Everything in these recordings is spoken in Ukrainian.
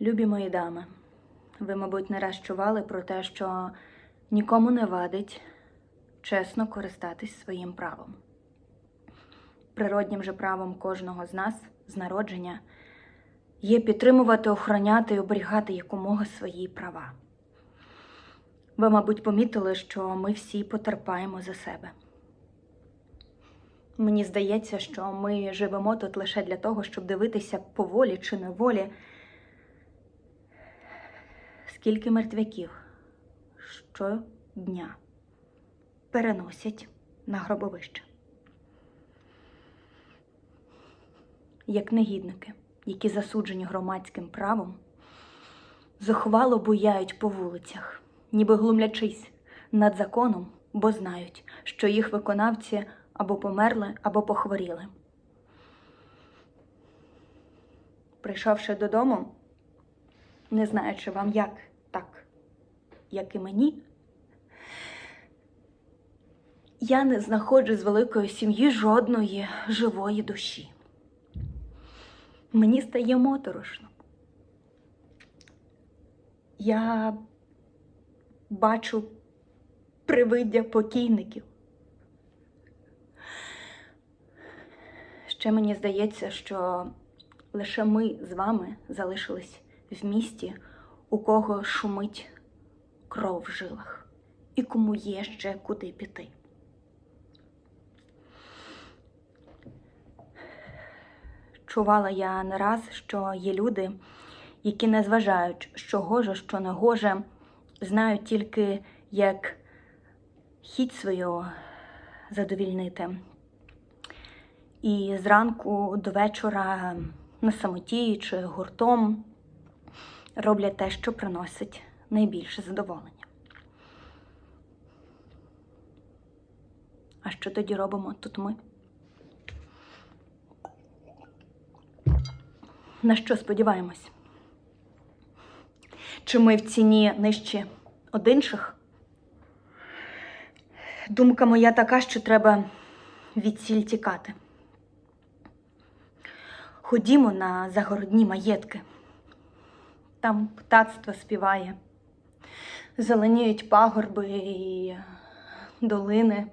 Любі мої дами, ви, мабуть, не раз чували про те, що нікому не вадить чесно користатись своїм правом. Природнім же правом кожного з нас з народження є підтримувати, охороняти і оберігати якомога свої права. Ви, мабуть, помітили, що ми всі потерпаємо за себе. Мені здається, що ми живемо тут лише для того, щоб дивитися поволі чи неволі, скільки мертвяків щодня переносять на гробовище. Як негідники, які засуджені громадським правом, зухвало буяють по вулицях, ніби глумлячись над законом, бо знають, що їх виконавці або померли, або похворіли. Прийшовши додому, не знаючи вам як так, як і мені, я не знаходжу з великої сім'ї жодної живої душі. Мені стає моторошно. Я бачу привиддя покійників. Ще мені здається, що лише ми з вами залишились в місті, у кого шумить кров в жилах, і кому є ще куди піти. Чувала я не раз, що є люди, які не зважають, що гоже, що не гоже, знають тільки, як хіть свою задовільнити. І зранку до вечора на самоті чи гуртом роблять те, що приносить найбільше задоволення. А що тоді робимо тут ми? На що сподіваємось? Чи ми в ціні нижче одинших? Думка моя така, що треба від сіль тікати. Ходімо на загородні маєтки. Там птацтво співає, зеленіють пагорби і долини.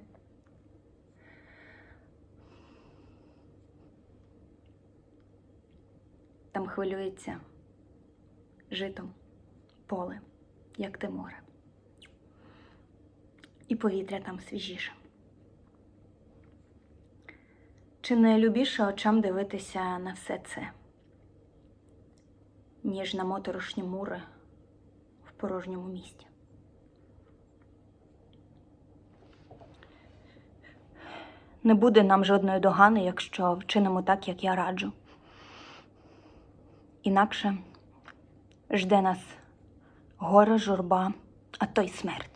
Там хвилюється житом поле, як те море. І повітря там свіжіше. Чи не любіше очам дивитися на все це, ніж на моторошні мури в порожньому місті? Не буде нам жодної догани, якщо вчинимо так, як я раджу. Інакше жде нас горе, журба, а то й смерть.